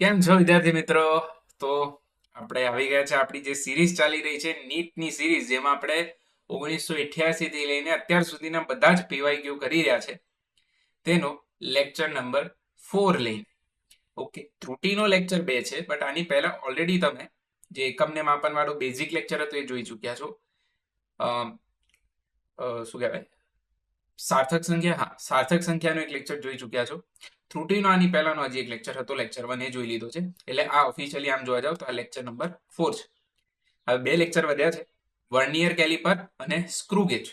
કેમ છો વિદ્યાર્થી મિત્રો? તો આપણે આવી ગયા છે આપણી જે સિરીઝ ચાલી રહી છે, નીટની સિરીઝ જેમાં આપણે ઓગણીસો અઠ્યાસી થી લઈને અત્યાર સુધીના બધા જ પીવાયક્યુ કરી રહ્યા છે. તેનો લેક્ચર નંબર ફોર લઈને. ઓકે ત્રુટીનો લેક્ચર બે છે બટ આની પહેલા ઓલરેડી તમે જે એકમને માપન વાળો બેઝિક લેક્ચર હતો એ જોઈ ચૂક્યા છો. શું કહેવાય? સાર્થક સંખ્યા, હા, સાર્થક સંખ્યાનો એક લેક્ચર જોઈ ચૂક્યા છો. ત્રુટીનો આની પહેલાનો આજે એક લેક્ચર હતો લેક્ચર વન એ જોઈ લીધો છે. એટલે આ ઓફિશિયલી આમ જોવા જાવ તો આ લેક્ચર નંબર ફોર છે. હવે બે લેક્ચર વધ્યા છે. વર્નિયર કેલિપર અને સ્ક્રૂ ગેજ.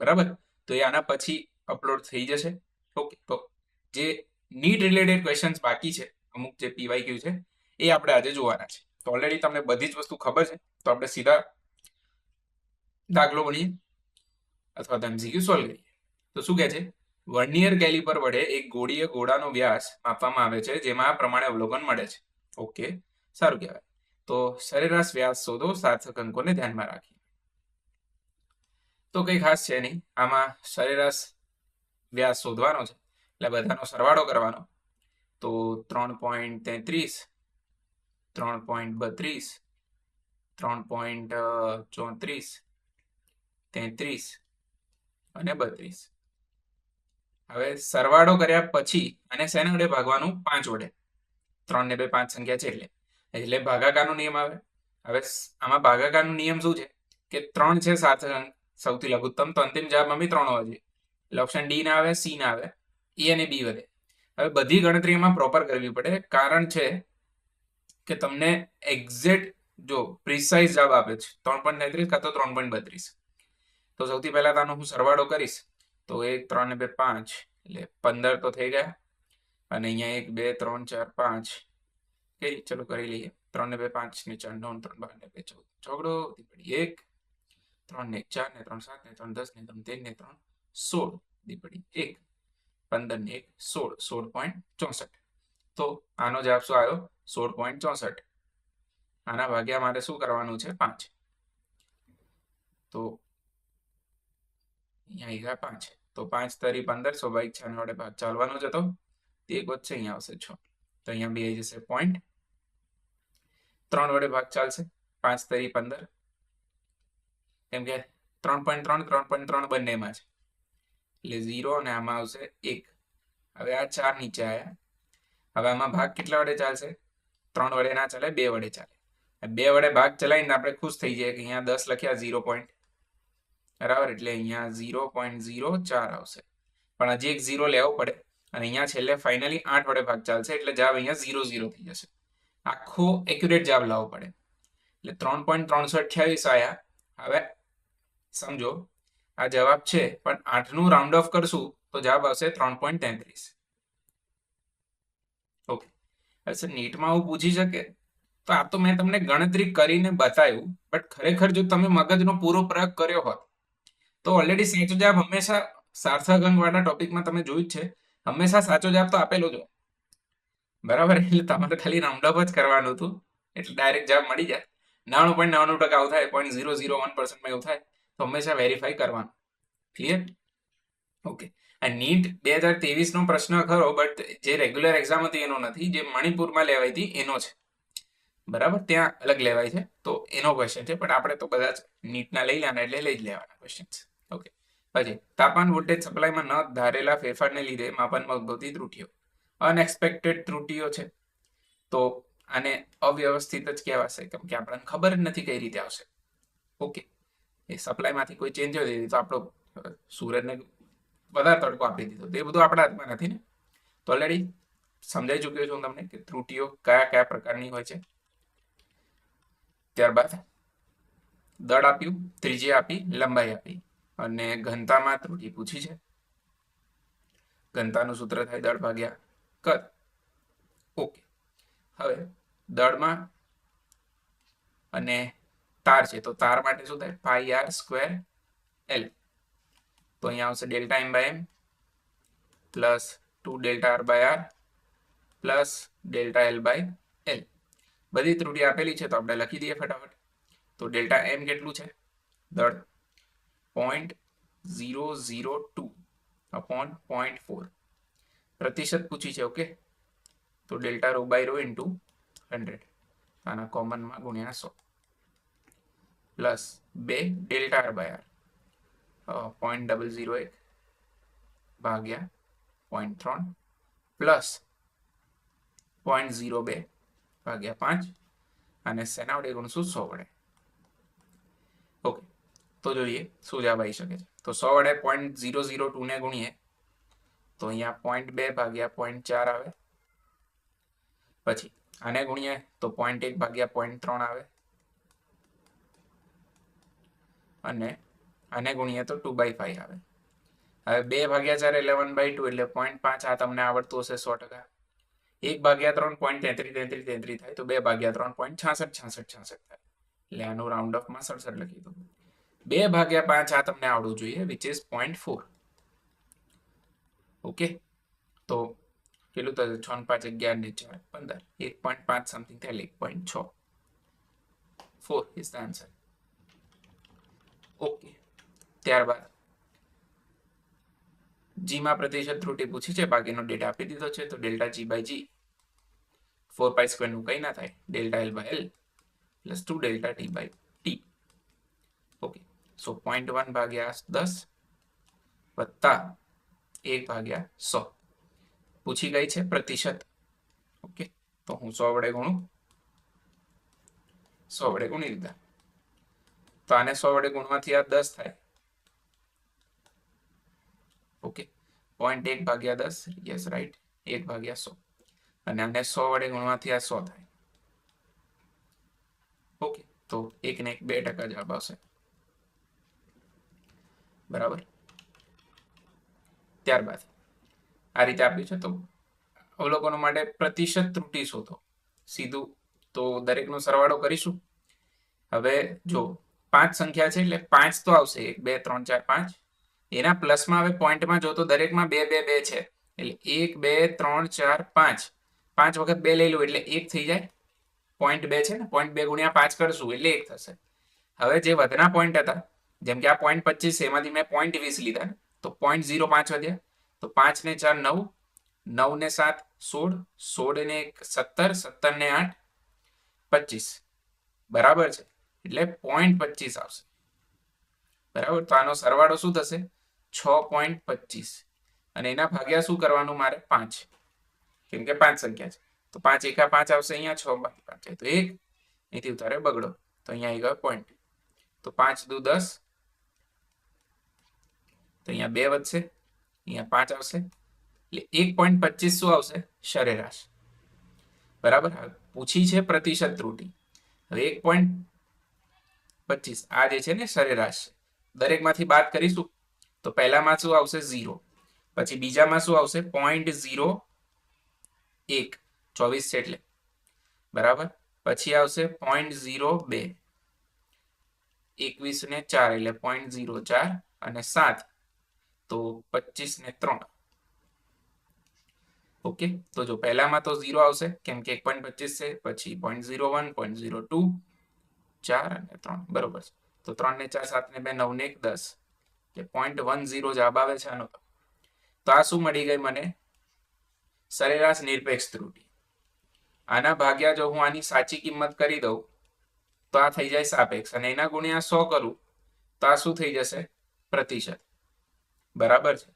બરાબર? તો એ આના પછી અપલોડ થઈ જશે. ઓકે તો જે નીટ રિલેટેડ ક્વેશ્ચન્સ બાકી છે, અમુક જે પીવાય ક્યુ છે, એ આપણે આજે જોવાના છે. તો ઓલરેડી તમને બધી જ વસ્તુ ખબર છે. તો આપણે સીધા દાખલો ભણીએ અથવા તો એમસીક્યુ સોલ્વ કરીએ. તો શું કહે છે? વર્નિયર કેલિપર વડે એક ગોળીય ગોળાનો વ્યાસ માપવામાં આવે છે, જેમાં આ પ્રમાણે અવલોકન મળે છે. ઓકે, સારું કહેવાય. તો સરેરાશ વ્યાસ શોધો, સાર્થક અંકોને ધ્યાનમાં રાખી. તો કંઈ ખાસ છે નહીં, આમાં સરેરાશ વ્યાસ શોધવાનો છે, એટલે બધાનો સરવાળો કરવાનો. તો ત્રણ પોઈન્ટ તેત્રીસ, ત્રણ પોઈન્ટ બત્રીસ, ત્રણ પોઈન્ટ ચોત્રીસ, તેત્રીસ અને બત્રીસ. હવે સરવાળો કર્યા પછી અને શેના વડે ભાગવાનું? પાંચ વડે. ત્રણ ને બે પાંચ સંખ્યા છે એટલે. એટલે ભાગાકારનો નિયમ આવે. હવે આમાં ભાગાકારનો નિયમ શું છે? કે ત્રણ છે સાત સૌથી લઘુત્તમ તો અંતિમ જવાબમાં બી ત્રણ હોવા જોઈએ. એટલે ઓપ્શન ડી ના આવે સી ના આવે એ અને બી વધે. હવે બધી ગણતરી એમાં પ્રોપર કરવી પડે. કારણ છે કે તમને એક્ઝેક્ટ જો પ્રિસાઇઝ જવાબ આપે છે, ત્રણ પોઈન્ટ કાં તો ત્રણ પોઈન્ટ બત્રીસ. તો સૌથી પહેલા તો આનો હું સરવાળો કરીશ. તો એક ત્રણ ને બે, પાંચ. એટલે પંદર તો થઈ ગયા. અને અહીંયા એક, બે, ત્રણ, ચાર, પાંચ. કઈ ચલો કરી લઈએ. ત્રણ ને બે, પાંચ, ને ચાર, નવ ને ત્રણ, બાર, ને બે, ચૌદ. ચોગડો દીપડી એક, ત્રણ, ને એક ચાર, ને ત્રણ, સાત, ને ત્રણ, દસ, ને ત્રણ, તેર, ને ત્રણ, સોળ. દીપડી એક. પંદર ને એક, સોળ. સોળ પોઈન્ટ ચોસઠ. તો આનો જવાબ શું આવ્યો? સોળ પોઈન્ટ ચોસઠ. આના ભાગ્યા મારે શું કરવાનું છે? પાંચ. તો અહીંયા આવ્યા પાંચ. તો પાંચ તરી પંદર સ્વાભાવિક છે વડે ભાગ ચાલવાનો જ હતો. તે એક વચ્ચે અહીંયા આવશે છ. તો અહીંયા બે આવી જશે પોઈન્ટ ત્રણ વડે ભાગ ચાલશે. પાંચ તરી પંદર. કેમ કે ત્રણ પોઈન્ટ ત્રણ ત્રણ પોઈન્ટ ત્રણ બંનેમાં છે. એટલે ઝીરો અને આમાં આવશે એક. હવે આ ચાર નીચે આવ્યા હવે આમાં ભાગ કેટલા વડે ચાલશે? ત્રણ વડે ના ચાલે, બે વડે ચાલે. બે વડે ભાગ ચલાવીને આપણે ખુશ થઈ જઈએ કે અહીંયા દસ લખ્યા ઝીરો પોઈન્ટ બરાબર? એટલે અહીંયા ઝીરો પોઈન્ટ ઝીરો ચાર આવશે. પણ હજી એક ઝીરો લેવો પડે. અને અહીંયા છેલ્લે ફાઇનલી આઠ વડે ભાગ ચાલશે. એટલે જવાબ અહીંયા ઝીરો ઝીરો થઈ જશે. આખો એક્યુરેટ જવાબ લાવવો પડે. એટલે ત્રણ પોઈન્ટ ત્રણસો અઠ્યાવીસ આવ્યા હવે સમજો, આ જવાબ છે, પણ આઠનું રાઉન્ડ ઓફ કરશું, તો જવાબ આવશે ત્રણ પોઈન્ટ તેત્રીસ. ઓકે અચ્છા નીટમાં હું પૂછી શકે? તો આ તો મેં તમને ગણતરી કરીને બતાવ્યું, બટ ખરેખર જો તમે મગજનો પૂરો પ્રયોગ કર્યો હોત તો ઓલરેડી સાચો જવાબ હંમેશા સાર્થક અંકવાળા ટોપિકમાં તમે જોયું જ છે. હંમેશા સાચો જવાબ તો આપેલો જ બરાબર? એટલે તમારે ખાલી રાઉન્ડ જ કરવાનું હતું. એટલે ડાયરેક્ટ જવાબ મળી જાય. નાણું પોઈન્ટ નાણું ટકા આવું થાય પોઈન્ટ ઝીરો ઝીરો વન પર્સન્ટમાં એવું થાય, તો હંમેશા વેરીફાઈ કરવાનું. ક્લિયર ઓકે આ નીટ બે હજાર તેવીસનો પ્રશ્ન ખરો બટ જે રેગ્યુલર એક્ઝામ હતી એનો નથી, જે મણિપુરમાં લેવાઈ હતી એનો છે. બરાબર? ત્યાં અલગ લેવાય છે. તો એનો ક્વેશ્ચન છે પણ આપણે તો બધા જ નીટના લઈ લેવાના એટલે લઈ જ લેવાના ક્વેશ્ચન ઓકે પછી, તાપમાન વોલ્ટેજ સપ્લાયમાં ન ધારેલા ફેરફારને લીધે માપનમાં ઉદ્ભવતી ત્રુટીઓ અનએક્સપેક્ટેડ ત્રુટીઓ છે. તો આને અવ્યવસ્થિત જ કહેવાશે, કેમ કે આપણને ખબર જ નથી કઈ રીતે આવશે. ઓકે એ સપ્લાયમાંથી કોઈ ચેન્જ હોય તો આપણો સૂરજને વધારે તડકો આપી દીધો. તો એ બધું આપણા હાથમાં નથી ને? તો ઓલરેડી સમજાઈ ચૂક્યો છું તમને કે ત્રુટીઓ કયા કયા પ્રકારની હોય છે. ત્યારબાદ દળ આપ્યું, ત્રીજી આપી, લંબાઈ આપી. અને ઘનતામાં ત્રુટી પૂછી છે. ઘનતાનું સૂત્ર થાય દળ ભાગ્યા કદ. ઓકે. હવે દળમાં અને તાર છે, તો તાર માટે શું થાય? Pi r square l. તો અહીંયા આવશે delta m by m plus two delta r by r plus delta l by l. બધી ત્રુટી આપેલી છે, તો આપણે લખી દઈએ ફટાફટ. તો ડેલ્ટા એમ કેટલું છે? દળ. Point zero zero two upon point four પ્રતિશત પૂછી છે ઓકે તો delta rho by rho into hundred આના કોમનમાં ગુણ્યા સો. પ્લસ બે delta r by r. Point double zero એક ભાગ્યા પોઈન્ટ ત્રણ. પ્લસ પોઈન્ટ ઝીરો બે ભાગ્યા પાંચ. અને સેના વડે ગુણશું સો વડે. તો જોઈએ શું જવાબ આવી શકે છે. તો સો વડે પોઈન્ટ ઝીરો ઝીરો ટુ ને ગુણીએ, તો અહીંયા પોઈન્ટ બે ભાગ્યા પોઈન્ટ ચાર આવે. પછી આને ગુણીએ, તો પોઈન્ટ એક ભાગ્યા પોઈન્ટ ત્રણ આવે. અને આને ગુણીએ તો ટુ બાય ફાઈવ આવે. હવે બે ભાગ્યા ચાર એટલે બાય ટુ એટલે પોઈન્ટ પાંચ, આ તમને આવડતું હશે સો ટકા. એક ભાગ્યા ત્રણ પોઈન્ટ તેત્રી તેત્રી તેત્રી થાય તો બે ભાગ્યા ત્રણ પોઈન્ટ છાસઠ છાસઠ છાસઠ થાય. એટલે આનું રાઉન્ડ ઓફમાં સડસઠ લખી દો બે ભાગ્યા પાંચ આ તમને આવડવું જોઈએ which is point four okay તો કેટલું થશે? છ ને પાંચ અગિયાર ને ચાર, પંદર. એક પોઈન્ટ પાંચ સમથિંગ થાય એક પોઈન્ટ છ. Four is the answer okay ત્યારબાદ. જીમાં પ્રતિશત ત્રુટી પૂછી છે, બાકીનો ડેટા આપી દીધો છે, તો delta g by g four pi સ્ક્વેરનું કંઈ ના થાય. Delta l by l plus two delta t by t okay so point one ભાગ્યા દસ વત્તા એક ભાગ્યા સો. પૂછી ગઈ છે પ્રતિશત. ઓકે તો હું સો વડે ગુણું. સો વડે ગુણી લીધા. તો આને સો વડે ગુણવાથી આ દસ થાય. ઓકે પોઈન્ટ એક ભાગ્યા દસ. યસ રાઈટ એક ભાગ્યા સો. અને આને સો વડે ગુણવાથી આ સો થાય. ઓકે તો એક ને એક બે ટકા જવાબ આવશે. બરાબર? ત્યારબાદ, આ રીતે આપ્યું છે. તો અવલોકનો માટે પ્રતિશત ત્રુટિ શોધો. સીધું તો દરેકનો સરવાળો કરીશું. હવે જો પાંચ સંખ્યા છે એટલે પાંચ તો આવશે. એક, બે, ત્રણ, ચાર, પાંચ. એના પ્લસમાં હવે પોઈન્ટમાં જો તો દરેકમાં બે બે બે છે. એટલે એક, બે, ત્રણ, ચાર, પાંચ. પાંચ વખત બે લઈ લો એટલે એક થઈ જાય. પોઈન્ટ બે છે ને? પોઈન્ટ બે ગુણ્યા પાંચ કરશું એટલે એક થશે. હવે જે વધના પોઈન્ટ હતા જેમ કે આ પોઈન્ટ પચીસ એમાંથી મેં પોઈન્ટ વીસ લીધા. તો પોઈન્ટ ઝીરો પાંચ વધ્યા. તો પાંચ ને ચાર નવ નવ ને સાત સોળ સોળ ને એક સત્તર સત્તર ને આઠ, પચીસ. બરાબર છે? એટલે પોઈન્ટ પચીસ આવશે. બરાબર? તો આનો સરવાળો શું થશે? છ પોઈન્ટ પચીસ. અને એના ભાગ્યા શું કરવાનું મારે? પાંચ. કેમ કે પાંચ સંખ્યા છે. તો પાંચ એકા પાંચ આવશે અહીંયા, છ બાકી પાંચ તો એક. અહીંથી ઉતારે બગડો. તો અહીંયા આવી ગયો પોઈન્ટ તો પાંચ દુ દસ તો અહીંયા બે વધશે, અહીંયા પાંચ આવશે, એટલે એક પોઈન્ટ પચીસ શું આવશે? સરેરાશ. બરાબર? પૂછી છે પ્રતિશત ત્રુટિ. હવે એક પોઈન્ટ પચીસ, આ જે છે ને સરેરાશ દરેકમાંથી બાદ કરીશું, તો પહેલામાં શું આવશે? ઝીરો. પછી બીજામાં શું આવશે? પોઈન્ટ ઝીરો એક. ચોવીસ છે એટલે. બરાબર? પછી આવશે પોઈન્ટ ઝીરો બે. એકવીસ ને ચાર, એટલે પોઈન્ટ ઝીરો ચાર અને સાત. તો પચીસ ને ત્રણ ઓકે તો જો પહેલામાં તો ઝીરો આવશે કેમ કે એક પોઈન્ટ પચીસ છે પછી point zero one point zero two ચાર અને ત્રણ બરોબર છે તો ત્રણ ને ચાર સાત ને બે નવ ને એક દસ એટલે પોઈન્ટ વન ઝીરો જવાબ આવે છે આનો તો આ શું મળી ગઈ મને સરેરાશ નિરપેક્ષ ત્રુટિ આના ભાગ્યા જો હું આની સાચી કિંમત કરી દઉં તો આ થઈ જાય સાપેક્ષ અને એના ગુણ્યા સો કરું તો આ શું થઈ જશે પ્રતિશત બરાબર છે?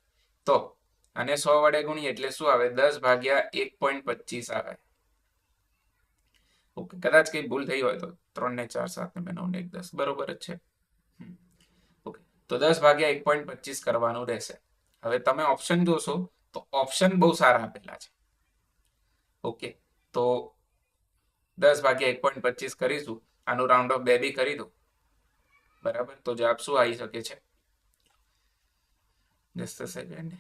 તો અને સો વડે ગુણીએ એટલે શું આવે? દસ ભાગ્યા એક પોઈન્ટ પચીસ આવે. ઓકે, કદાચ કઈ ભૂલ થઈ હોય તો ત્રણ ને ચાર સાત ને બે નવ ને એક, દસ, બરોબર જ છે. ઓકે, તો દસ ભાગ્યા એક પોઈન્ટ પચીસ કરવાનું રહેશે. હવે તમે ઓપ્શન જોશો તો ઓપ્શન બહુ સારા આપેલા છે. ઓકે, તો દસ ભાગ્યા એક પોઈન્ટ પચીસ કરીશું. આનું રાઉન્ડ ઓફ બે બી કરી દો બરાબર? તો જવાબ શું આવી શકે છે? જસ્ટ સેકન્ડ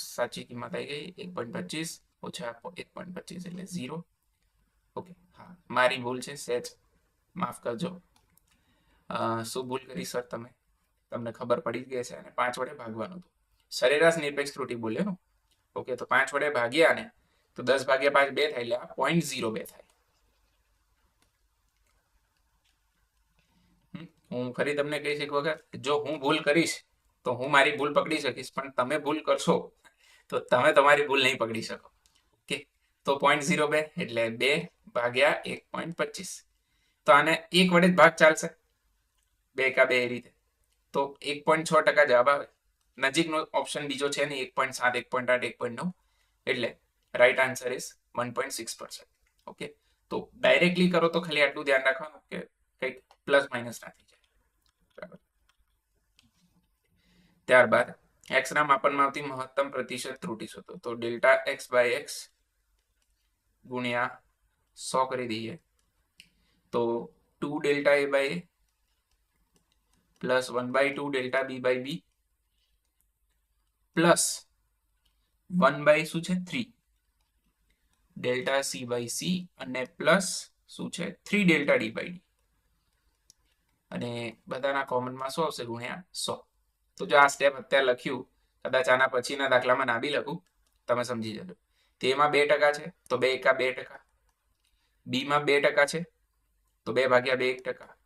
સાચી કિંમત આવી ગઈ એક પોઈન્ટ પચીસ ઓછા એક પોઈન્ટ પચીસ એટલે ઝીરો ઓકે હા મારી ભૂલ છે સેજ માફ કરજો શું ભૂલ કરી સર તમે? તમને ખબર પડી ગઈ છે અને પાંચ વડે ભાગવાનું હતું। સરેરાશ નિરપેક્ષ ત્રુટિ બોલ્યો ઓકે તો પાંચ વડે ભાગ્યા ને, તો દસ ભાગ્યા પાંચ બે થાય એટલે આ પોઈન્ટ ઝીરો બે થાય। હું ફરી તમને કહીશ એક વખત, જો હું ભૂલ કરીશ તો હું મારી ભૂલ પકડી શકીશ, પણ તમે ભૂલ કરશો, તો તમે તમારી ભૂલ નહીં પકડી શકો. તો પોઈન્ટ ઝીરો બે એટલે બે ભાગ્યા એક પોઈન્ટ પચીસ. તો આને એક વડે જ ભાગ ચાલશે. બે કા બે એ રીતે. તો એક પોઈન્ટ છ ટકા જવાબ આવે. નજીકનો ઓપ્શન બીજો છે ને, એક પોઈન્ટ સાત, એક પોઈન્ટ આઠ, એક પોઈન્ટ નવ. એટલે right answer is one point six percent okay? તો ડાયરેક્ટલી કરો તો ખાલી આટલું ધ્યાન રાખવાનું કે કંઈક પ્લસ માઇનસ ના થઈ જાય બરાબર ત્યારબાદ એક્સના માપનમાં આવતી મહત્તમ પ્રતિશત ત્રુટી શોધો. તો ડેલ્ટા એક્સ બાય એક્સ ગુણ્યા સો કરી દઈએ. તો two delta a by a plus one by two delta b by b plus one by શું છે? Three delta c by c અને પ્લસ શું છે? Three delta d by d અને બધાના કોમનમાં શું આવશે? ગુણ્યા સો. તો જો આ સ્ટેપ અત્યારે લખ્યું, કદાચ આના પછીના દાખલામાં ના લખું, તમે સમજી જજો. તેમાં બે ટકા છે, તો બે એકા બે ટકા. બીમાં બે ટકા છે, તો બે ભાગ્યા બે એક ટકા.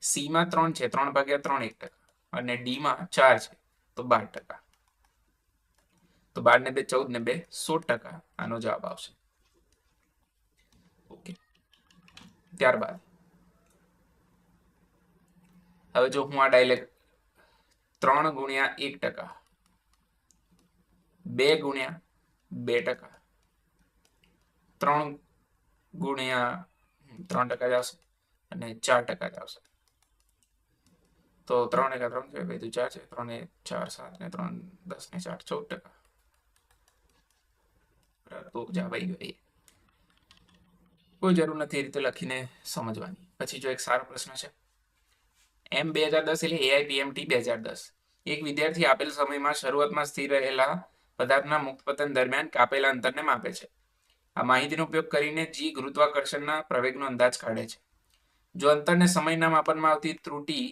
સીમાં ત્રણ છે, ત્રણ ભાગ્યા ત્રણ એક ટકા. અને ડીમાં ચાર છે, તો બાર ટકા. તો બાર ને બે ચૌદ ને બે, સો ટકા આનો જવાબ આવશે. ઓકે. ત્યારબાદ. હવે જો હું આ ડાયલેક્ટ ત્રણ ગુણ્યા એક ટકા. બે ગુણ્યા બે ટકા. ત્રણ ગુણ્યા ત્રણ ટકા જ આવશે અને ચાર ટકા જ આવશે. તો ત્રણ એકા ત્રણ છે બે ચાર છે, ત્રણ એ ચાર સાત ને ત્રણ દસ ને ચાર, ચૌદ ટકા. તો જવાબ ગઈ કોઈ જરૂર નથી એ રીતે લખીને સમજવાની. પછી જો એક સારો પ્રશ્ન છે એમ બે હજાર દસ એટલે એઆઈપીએમટી બે હજાર દસ. એક વિદ્યાર્થી આપેલ સમયમાં શરૂઆતમાં સ્થિર રહેલા પદાર્થના મુક્ત પતન દરમિયાન કાપેલા અંતરને માપે છે. આ માહિતીનો ઉપયોગ કરીને જી ગુરુત્વાકર્ષણના પ્રવેગનો અંદાજ કાઢે છે. જો અંતરને સમયના માપનમાં આવતી ત્રુટી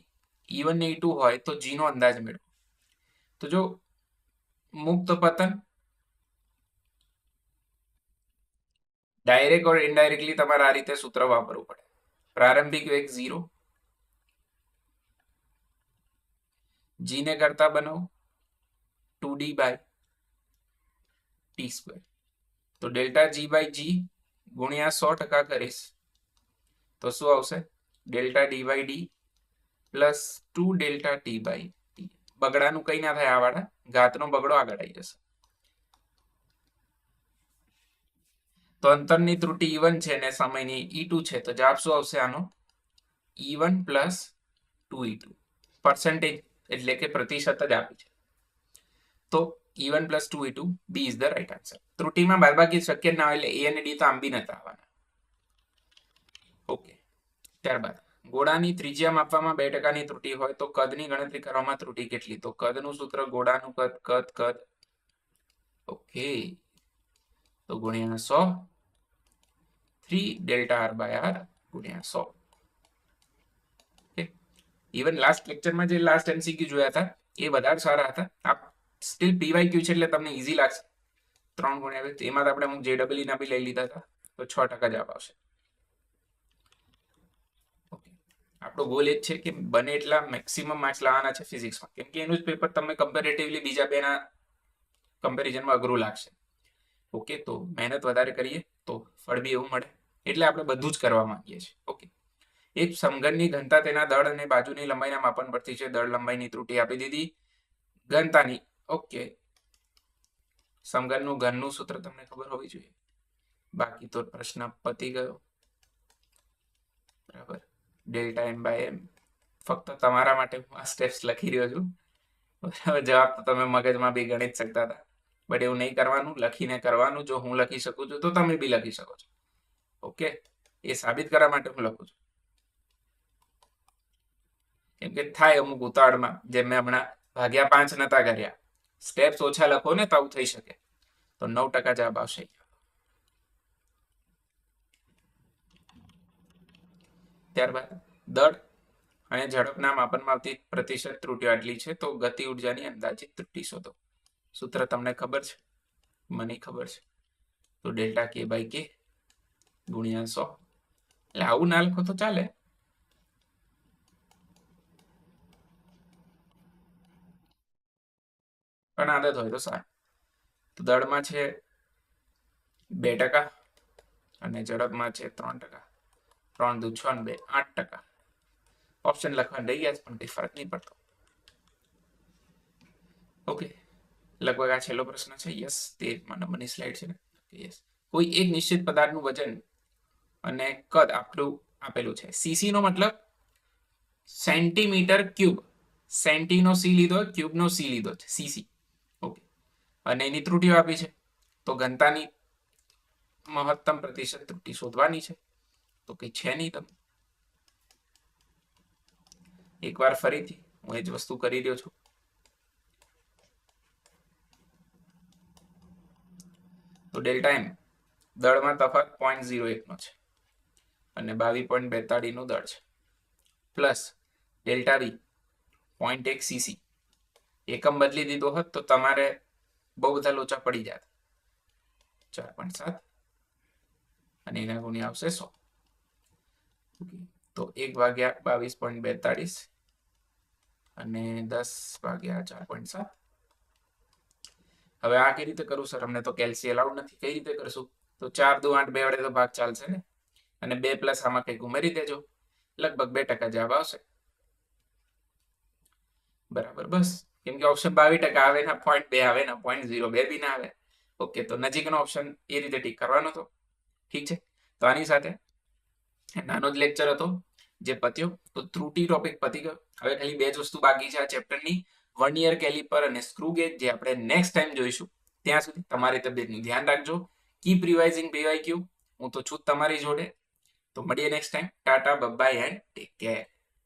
ઈ ને ઈ હોય તો જી નો અંદાજ મેળવો. તો જો મુક્ત પતન ડાયરેક્ટ ઓર ઇનડાયરેક્ટલી તમારે આ રીતે સૂત્ર વાપરવું પડે. પ્રારંભિક વેગ ઝીરો જી ને કરતા બનાવો. Two d by t square તો ડેલ્ટા જી બાય જી ગુણ્યા સો ટકા કરીશ. તો શું આવશે? Delta d by d plus two delta t by t બગડાનું કઈ ના થાય આ વાળા ઘાતનો બગડો આગળ આવી જશે. તો અંતરની ત્રુટી ઈ છે ને સમયની ઈ ટુ છે. તો જવાબ શું આવશે આનો? E one plus two e two percentage એટલે કે પ્રતિશત જ આપી છે. તો e one plus two two b is the right answer ત્રુટીમાં બાદબાકી શક્ય ના હોય એટલે એ અને ડી તો આમ બી નતા આવવાના. ઓકે ત્યારબાદ, ગોળાની ત્રિજ્યા માપવામાં બે ટકાની ત્રુટી હોય તો કદની ગણતરી કરવામાં ત્રુટી કેટલી? તો કદનું સૂત્ર ગોળાનું કદ કદ કદ. ઓકે તો ગુણ્યા સો. Three delta r by r ગુણ્યા સો. ઇવન લાસ્ટ લેક્ચરમાં જે લાસ્ટ એમસીક્યુ જોયા હતા, એ વધારે સારા હતા. આપ સ્ટીલ પીવાય ક્યુ છે એટલે તમને ઇઝી લાગશે. ત્રણ ગુણ્યા બે, એમાં તો આપણે અમુક જેડબલઈ ના બી લઈ લીધા હતા, તો છ ટકા જવાબ આવશે. આપણો ગોલ એ જ છે કે બને એટલા મેક્સિમમ માર્ક્સ લાવવાના છે ફિઝિક્સમાં કેમ કે એનું જ પેપર તમને કમ્પેરેટિવલી બીજા બેના કમ્પેરિઝનમાં અઘરું લાગશે. ઓકે તો મહેનત વધારે કરીએ, તો ફળ બી એવું મળે. એટલે આપણે બધું જ કરવા માંગીએ છીએ. ઓકે એક સમઘનની ઘનતા તેના દળ અને બાજુની લંબાઈના માપન પરથી છે. દળ લંબાઈની ત્રુટી આપી દીધી. ઘનતાની, ઓકે. સમઘનનું ઘનનું સૂત્ર તમને ખબર હોવી જોઈએ. બાકી તો પ્રશ્ન પતી ગયો. બરાબર. Delta m by m. ફક્ત તમારા માટે હું આ સ્ટેપ્સ લખી રહ્યો છું. બરાબર. જવાબ તો તમે મગજમાં બી ગણી જ શકતા હતા. બટ એવું નહીં કરવાનું. લખીને કરવાનું. જો હું લખી શકું છું, તો તમે બી લખી શકો છો. ઓકે? એ સાબિત કરવા માટે હું લખું છું. કેમ કે થાય અમુક ઉતાવળમાં જેમ મેં હમણાં ભાગ્યા પાંચ નતા કર્યા. સ્ટેપ્સ ઓછા લખો ને તો આવું થઈ શકે. તો નવ ટકા જવાબ આવશે. ત્યારબાદ, દળ અને ઝડપના માપનમાં આવતી પ્રતિશત ત્રુટીઓ આટલી છે, તો ગતિ ઉર્જાની અંદાજિત ત્રુટી શોધો સૂત્ર તમને ખબર છે? મને ખબર છે. તો ડેલ્ટા કે બાય કે ગુણ્યા સો. એટલે આવું ના લખો તો ચાલે. પણ આદત હોય તો સારું. તો દળમાં છે બે ટકા અને ઝડપમાં છે ત્રણ ટકા. ત્રણ દુ છ બે, આઠ ટકા. ઓપ્શન લખવા રહી ગયા પણ કંઈ ફરક નહીં પડતો. ઓકે લગભગ આ છેલ્લો પ્રશ્ન છે. યસ તેરમાં નંબરની સ્લાઇડ છે ને? યસ કોઈ એક નિશ્ચિત પદાર્થનું વજન અને કદ આપણું આપેલું છે. સીસી નો મતલબ સેન્ટીમીટર ક્યુબ સેન્ટીનો સી લીધો ક્યુબનો સી લીધો છે. સીસી અને એની ત્રુટીઓ આપી છે. તો ઘનતાની મહત્તમ પ્રતિશત ત્રુટી શોધવાની છે. તો કઈ છે નહીં તમે એકવાર ફરીથી હું એ જ વસ્તુ કરી રહ્યો છું. તો ડેલ્ટા એમ દળમાં તફાવત પોઈન્ટ ઝીરો એકનો છે અને બાવીસ પોઈન્ટ બેતાળીસનું દળ છે. પ્લસ ડેલ્ટા બી પોઈન્ટ એક સીસી એકમ બદલી દીધો હોત તો તમારે બહુ બધા લોચા પડી જાય. ચાર પોઈન્ટ સાત. અને એના ગુણ્યા આવશે સો. તો એક ભાગ્યા બાવીસ પોઈન્ટ બેતાળીસ. અને દસ ભાગ્યા ચાર પોઈન્ટ સાત. હવે આ કઈ રીતે કરું સર અમને તો કેલ્સી અલાઉડ નથી. કઈ રીતે કરશું? તો ચાર દુ આઠ બે વડે તો ભાગ ચાલશે ને? અને બે પ્લસ આમાં કંઈક ઉમેરી દેજો. લગભગ બે ટકા જવાબ આવશે. બરાબર, બસ. કેમ કે ઓપ્શન બાવીસ ટકા આવે ને પોઈન્ટ બે આવે ને પોઈન્ટ ઝીરો બે બી ના આવે. ઓકે તો નજીકનો ઓપ્શન એ રીતે ટીક કરવાનો હતો ઠીક છે? તો આની સાથે નાનો જ લેક્ચર હતો જે પત્યો. તો ત્રુટી ટોપિક પતી ગયો. હવે ખાલી બે જ વસ્તુ બાકી છે આ ચેપ્ટરની વર્નિયર કેલિપર અને સ્ક્રૂ ગેજ જે આપણે નેક્સ્ટ ટાઈમ જોઈશું. ત્યાં સુધી તમારી તબિયતનું ધ્યાન રાખજો. કીપ રિવાઇઝિંગ પીવાય ક્યુ હું તો છું તમારી જોડે. તો મળીએ next time tata bye bye and take care